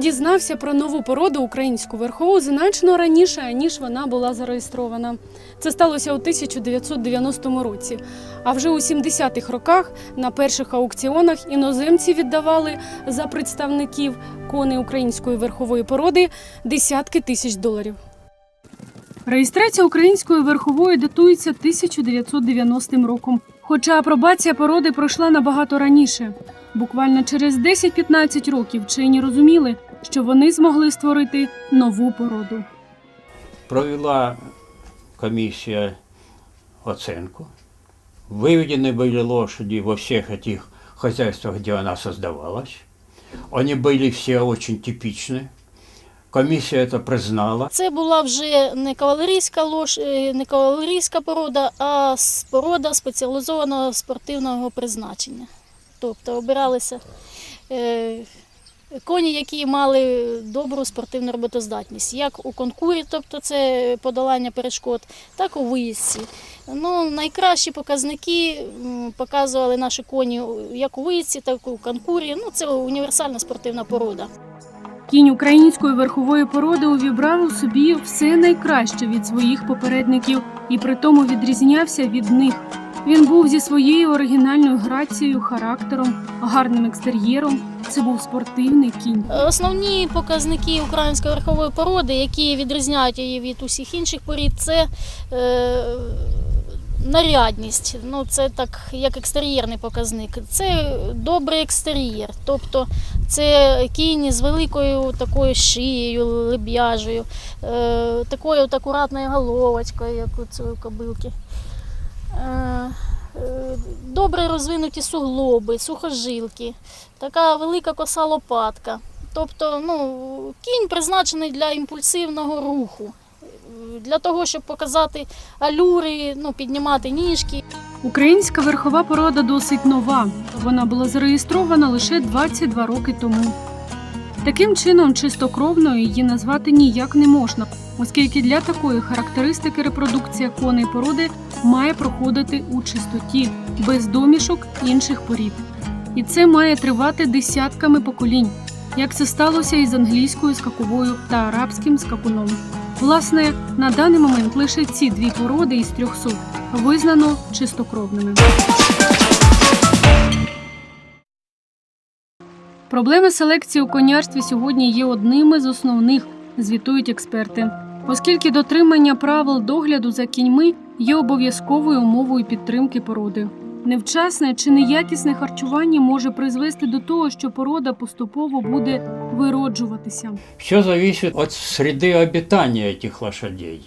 Дізнався про нову породу українську верхову значно раніше, ніж вона була зареєстрована. Це сталося у 1990 році. А вже у 70-х роках на перших аукціонах іноземці віддавали за представників коней української верхової породи десятки тисяч доларів. Реєстрація української верхової датується 1990 роком. Хоча апробація породи пройшла набагато раніше. Буквально через 10-15 років вчені розуміли, що вони змогли створити нову породу. Провела комиссия оценку. Выведены были лошади во всех этих хозяйствах, где она создавалась. Они были все очень типичны. Комиссия это признала. Це була вже не кавалерійська лош, е, не кавалерійська порода, а с- порода спеціалізованого спортивного призначення. Тобто обиралися е, коні, які мали добру спортивну роботоздатність, як у конкурі, тобто це подолання перешкод, так і у виїздці. Ну, найкращі показники показували наші коні як у виїздці, так і у конкурі. Ну, це універсальна спортивна порода. Кінь української верхової породи увібрав у собі все найкраще від своїх попередників і при тому відрізнявся від них. Він був зі своєю оригінальною грацією, характером, гарним екстер'єром. Це був спортивний кінь. Основні показники української верхової породи, які відрізняють її від усіх інших порід, це е, нарядність. Ну, це так як екстер'єрний показник. Це добрий екстер'єр, тобто це кінь з великою такою шиєю, лебяжею, е, такою от акуратною головочкою, як у цієї кобилки. Е, Добре розвинуті суглоби, сухожилки, така велика коса лопатка. Тобто ну, кінь призначений для імпульсивного руху, е, для того, щоб показати алюри, ну, піднімати ніжки. Українська верхова порода досить нова. Вона була зареєстрована лише 22 роки тому. Таким чином, чистокровною її назвати ніяк не можна, оскільки для такої характеристики репродукція коней породи має проходити у чистоті, без домішок інших порід. І це має тривати десятками поколінь, як це сталося із англійською скаковою та арабським скакуном. Власне, на даний момент лише ці дві породи із 300 визнано чистокровними. Проблеми селекції у конярстві сьогодні є одними з основних, звітують експерти, оскільки дотримання правил догляду за кіньми є обов'язковою умовою підтримки породи. Невчасне чи неякісне харчування може призвести до того, що порода поступово буде вироджуватися. Все зависит от среды обитания этих лошадей.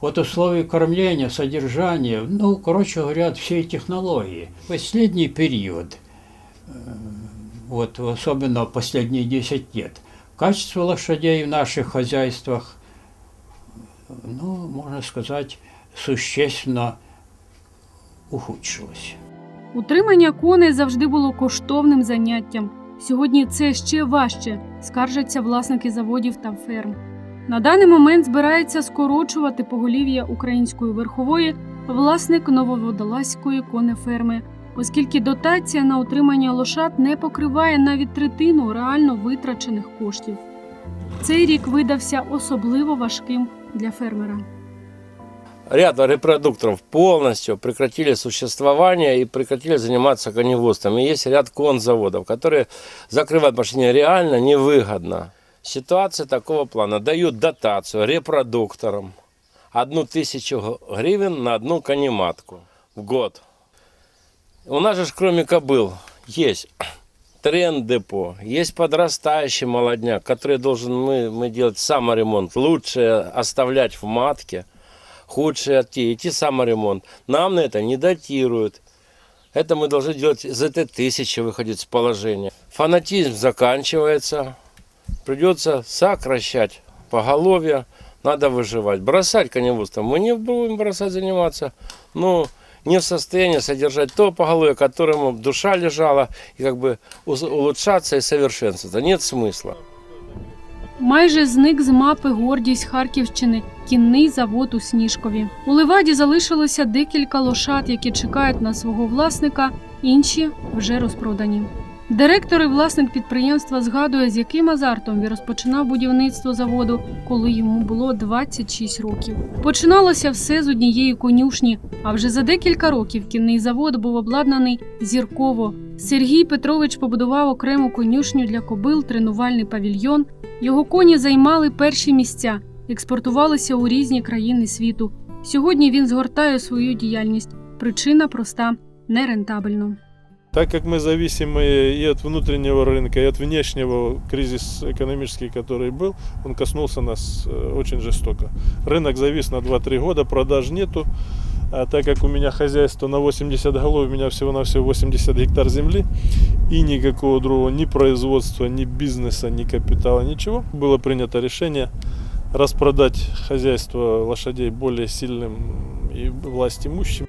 От условий кормления, содержания, ну, короче говоря, от всей технологии. Последний период, э, вот особенно последние 10 лет, качество лошадей в наших хозяйствах, ну, можно сказать, существенно ухудшилось. Утримання коней завжди було коштовним заняттям. Сьогодні це ще важче, скаржаться власники заводів та ферм. На даний момент збирається скорочувати поголів'я української верхової власник нововодолазької конеферми, оскільки дотація на утримання лошад не покриває навіть третину реально витрачених коштів. Цей рік видався особливо важким для фермера. Ряд репродукторов полностью прекратили существование и прекратили заниматься коневодством. И есть ряд конзаводов, которые закрывают, они реально невыгодно. Ситуация такого плана. Дают дотацию репродукторам. Одну тысячу гривен на одну конематку в год. У нас же кроме кобыл есть тренд депо, есть подрастающий молодняк, который должен мы, мы делать саморемонт. Лучше оставлять в матке, худшие идти саморемонт. Нам на это не датируют. Это мы должны делать из этой тысячи выходить с положения. Фанатизм заканчивается. Придется сокращать поголовье. Надо выживать. Бросать коневодство мы не будем бросать заниматься. Ну, не в состоянии содержать то поголовье, которому душа лежала, и как бы улучшаться и совершенствоваться. Нет смысла. Майже зник з мапи гордість Харківщини кінний завод у Сніжкові. У Леваді залишилося декілька лошад, які чекають на свого власника, інші вже розпродані. Директор і власник підприємства згадує, з яким азартом він розпочинав будівництво заводу, коли йому було 26 років. Починалося все з однієї конюшні, а вже за декілька років кінний завод був обладнаний зірково. Сергій Петрович побудував окрему конюшню для кобил, тренувальний павільйон. Його коні займали перші місця, експортувалися у різні країни світу. Сьогодні він згортає свою діяльність. Причина проста нерентабельно. Так как мы зависимы и от внутреннего рынка, и от внешнего кризис экономический, который был, он коснулся нас э, очень жестоко. Рынок завис на 2-3 года, продаж нету. А так как у меня хозяйство на 80 голов, у меня всего-навсего 80 гектар земли, и никакого другого ни производства, ни бизнеса, ни капитала, ничего, было принято решение распродать хозяйство лошадей более сильным и власть имущим.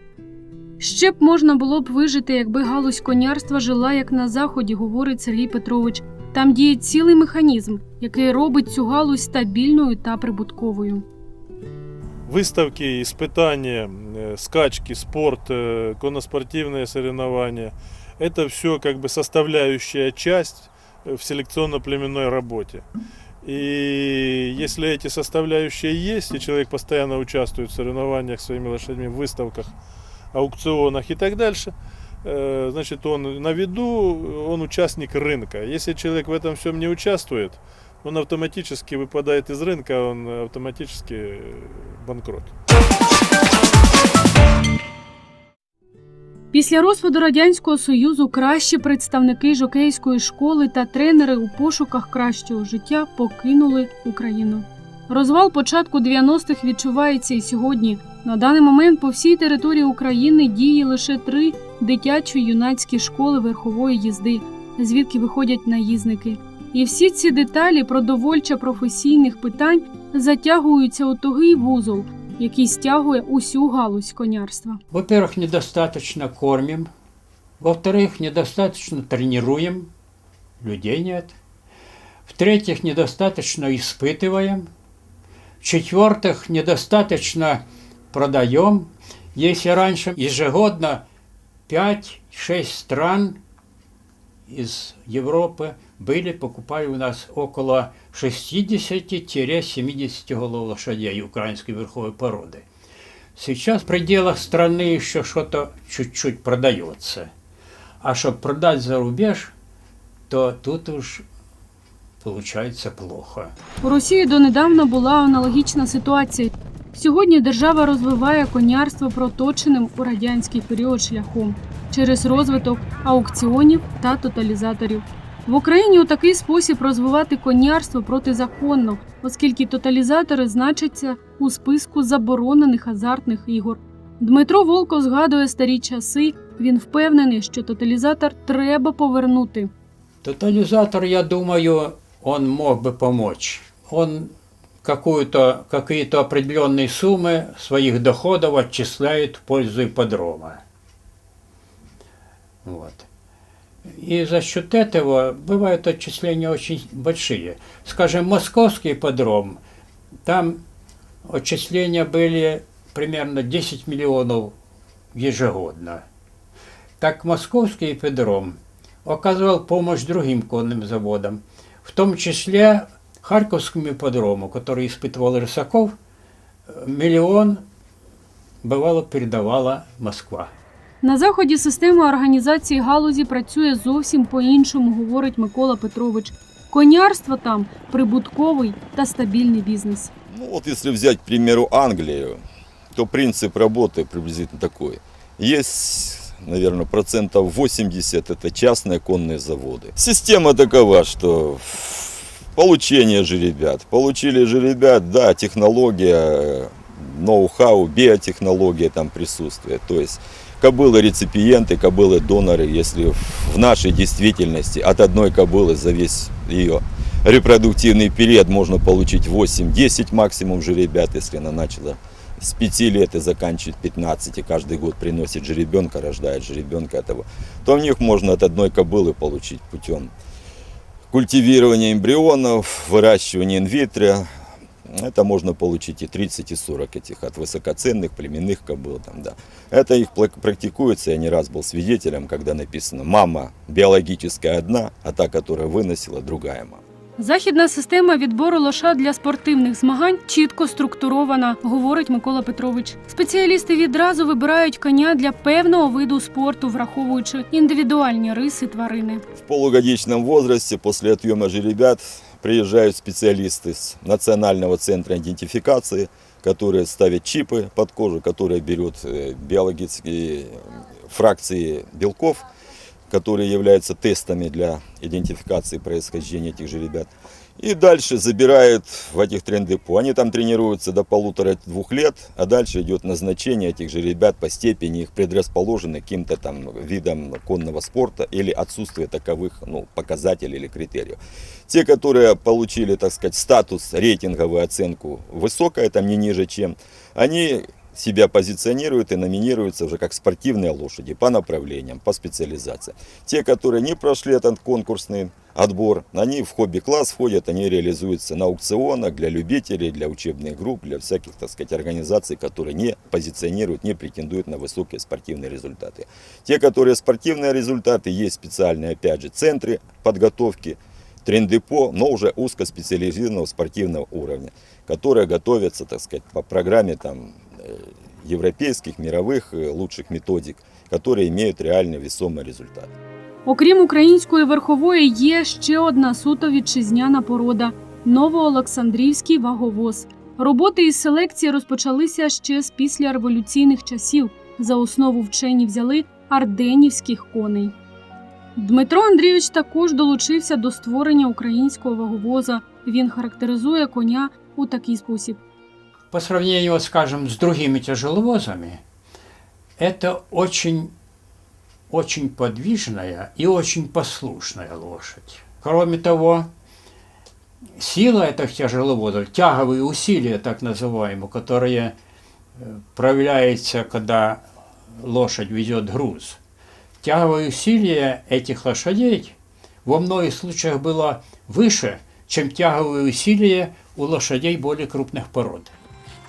Ще б можна було б вижити, якби галузь конярства жила як на заході, говорить Сергій Петрович. Там діє цілий механізм, який робить цю галузь стабільною та прибутковою. Выставки, испытания, скачки, спорт, конноспортивные соревнования – это все как бы составляющая часть в селекционно-племенной работе. И если эти составляющие есть, и человек постоянно участвует в соревнованиях своими лошадьми, в выставках, аукционах и так дальше, значит, он на виду, он участник рынка. Если человек в этом всем не участвует, он автоматически выпадает из рынка, он автоматически банкрот. Після розпаду радянського союзу кращі представники жокейської школи та тренери у пошуках кращого життя покинули Україну. Розвал початку 90-х відчувається і сьогодні. На даний момент по всій території України діє лише три дитячі юнацькі школи верхової їзди, звідки виходять наїзники. І всі ці деталі продовольчо професійних питань затягуються у тугий вузол, який стягує усю галузь конярства. Во-первых, недостаточно кормим. Во-вторых, недостаточно тренируем. Людей нет. В-третьих, недостаточно испытываем. В-четвертых, недостаточно продаем. Если раньше ежегодно 5-6 стран из Европы были, покупали у нас около 60-70 голов лошадей украинской верховой породы. Сейчас в пределах страны еще что-то чуть-чуть продается. А чтобы продать за рубеж, то тут уж получается плохо. У Росії донедавна була аналогічна ситуація. Сьогодні держава розвиває конярство проточеним у радянський період шляхом через розвиток аукціонів та тоталізаторів. В Україні у такий спосіб розвивати конярство протизаконно, оскільки тоталізатори значаться у списку заборонених азартних ігор. Дмитро Волков згадує старі часи. Він впевнений, що тоталізатор треба повернути. Тотализатор, я думаю, он мог бы помочь. Он какую-то, какие-то определенные суммы своих доходов отчисляет в пользу ипподрома. Вот. И за счет этого бывают отчисления очень большие. Скажем, московский ипподром, там отчисления были примерно 10 миллионов ежегодно. Так московский ипподром оказывал помощь другим конным заводам, в том числе Харьковскому ипподрому, который испытывал Рысаков, э, миллион бывало передавала Москва. На заході система організації галузі працює зовсім по-іншому, говорить Микола Петрович. Конярство там прибутковий та стабільний бізнес. Ну вот если взять, к примеру, Англию, то принцип работы приблизительно такой. Есть, наверное, процентов 80 это частные конные заводы. Система такова, что получение жеребят. Получили жеребят, да, технология, ноу-хау, биотехнология там присутствует. То есть кобылы реципиенты, кобылы доноры, если в нашей действительности от одной кобылы за весь ее репродуктивный период можно получить 8-10 максимум жеребят, если она начала с 5 лет и заканчивает 15, и каждый год приносит жеребенка, рождает жеребенка этого, то в них можно от одной кобылы получить путем культивирования эмбрионов, выращивания инвитро, это можно получить и 30, и 40 этих от высокоценных племенных кобыл. Там, да. Это их пла- практикуется, я не раз был свидетелем, когда написано «мама биологическая одна, а та, которая выносила, другая мама». Західна система відбору лоша для спортивних змагань чітко структурована, говорить Микола Петрович. Спеціалісти відразу вибирають коня для певного виду спорту, враховуючи індивідуальні риси тварини. В полугодичном возрасте после отъема жеребят приезжают специалисты с Национального центра идентификации, которые ставят чипы под кожу, которые берут э, биологические фракции белков, которые являются тестами для идентификации происхождения этих жеребят. И дальше забирают в этих трендепо. Они там тренируются до полутора-двух лет, а дальше идет назначение этих же ребят по степени их предрасположены каким-то там видам конного спорта или отсутствие таковых ну, показателей или критериев. Те, которые получили, так сказать, статус, рейтинговую оценку высокая, там не ниже чем, они себя позиционируют и номинируются уже как спортивные лошади по направлениям, по специализации. Те, которые не прошли этот конкурсный отбор, они в хобби-класс входят, они реализуются на аукционах для любителей, для учебных групп, для всяких, так сказать, организаций, которые не позиционируют, не претендуют на высокие спортивные результаты. Те, которые спортивные результаты, есть специальные, опять же, центры подготовки, трендепо, но уже узкоспециализированного спортивного уровня, которые готовятся, так сказать, по программе там, европейских, мировых э, лучших методик, которые имеют реальный весомый результат. Окрім української верхової, є ще одна суто вітчизняна порода новоолександрівський ваговоз. Роботи із селекції розпочалися ще з післяреволюційних часів. За основу вчені взяли арденівських коней. Дмитро Андрійович також долучився до створення українського ваговоза. Він характеризує коня у такий спосіб. По сравнению, скажем, с другими тяжеловозами, это очень, очень подвижная и очень послушная лошадь. Кроме того, сила этих тяжеловозов, тяговые усилия, так называемые, которые э, проявляются, когда лошадь везет груз, тяговые усилия этих лошадей во многих случаях было выше, чем тяговые усилия у лошадей более крупных пород.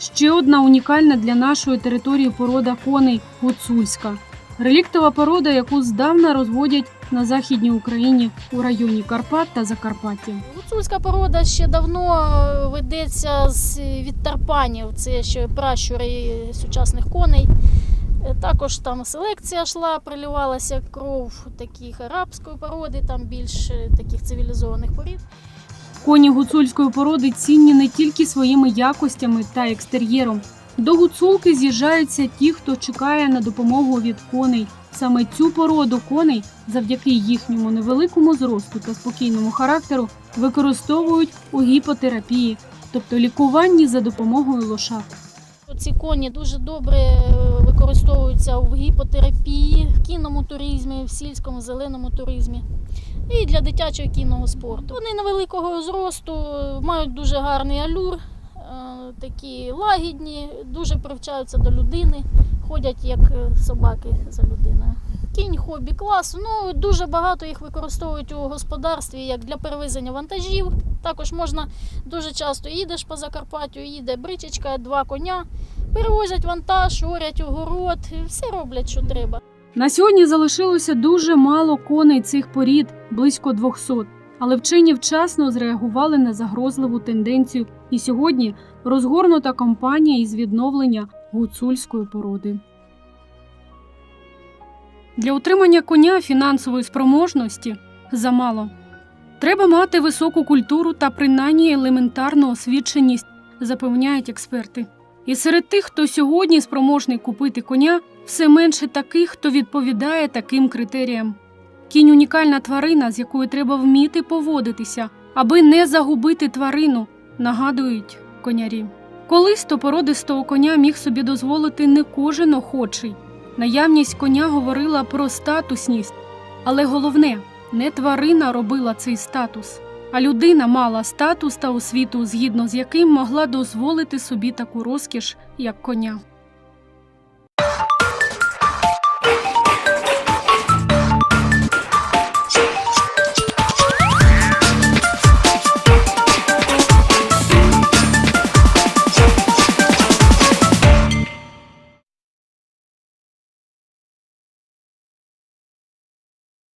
Ще одна унікальна для нашої території порода коней гуцульська. Реліктова порода, яку здавна розводять на західній Україні у районі Карпат та Закарпаття. Гуцульська порода ще давно е, ведеться з від тарпанів, це ще пращури сучасних коней. Е, Також там селекція йшла, приливалася кров таких арабської породи, там більш е, таких цивілізованих порід. Коні гуцульської породи цінні не тільки своїми якостями та екстер'єром. До гуцулки з'їжджаються ті, хто чекає на допомогу від коней. Саме цю породу коней, завдяки їхньому невеликому зросту та спокійному характеру, використовують у гіпотерапії, тобто лікуванні за допомогою лошад. Ці коні дуже добре е, використовуються в гіпотерапії, в кінному туризмі, в сільському зеленому туризмі і для дитячого кінного спорту. Вони невеликого зросту, е, мають дуже гарний алюр, е, такі лагідні, дуже привчаються до людини, ходять як е, собаки за людиною. Кінь хобі класу. Ну дуже багато їх використовують у господарстві як для перевезення вантажів. Також можна дуже часто їдеш по Закарпаттю, їде бричечка, два коня, перевозять вантаж, орять огород, все роблять, що треба. На сьогодні залишилося дуже мало коней цих порід, близько 200. Але вчені вчасно зреагували на загрозливу тенденцію, і сьогодні розгорнута кампанія із відновлення гуцульської породи. Для утримання коня фінансової спроможності замало. Треба мати високу культуру та принаймні елементарну освіченість, запевняють експерти. І серед тих, хто сьогодні спроможний купити коня, все менше таких, хто відповідає таким критеріям. Кінь унікальна тварина, з якою треба вміти поводитися, аби не загубити тварину, нагадують конярі. Колись то породистого коня міг собі дозволити не кожен охочий. Наявність коня говорила про статусність, але головне, не тварина робила цей статус, а людина мала статус та освіту, згідно з яким могла дозволити собі таку розкіш, як коня.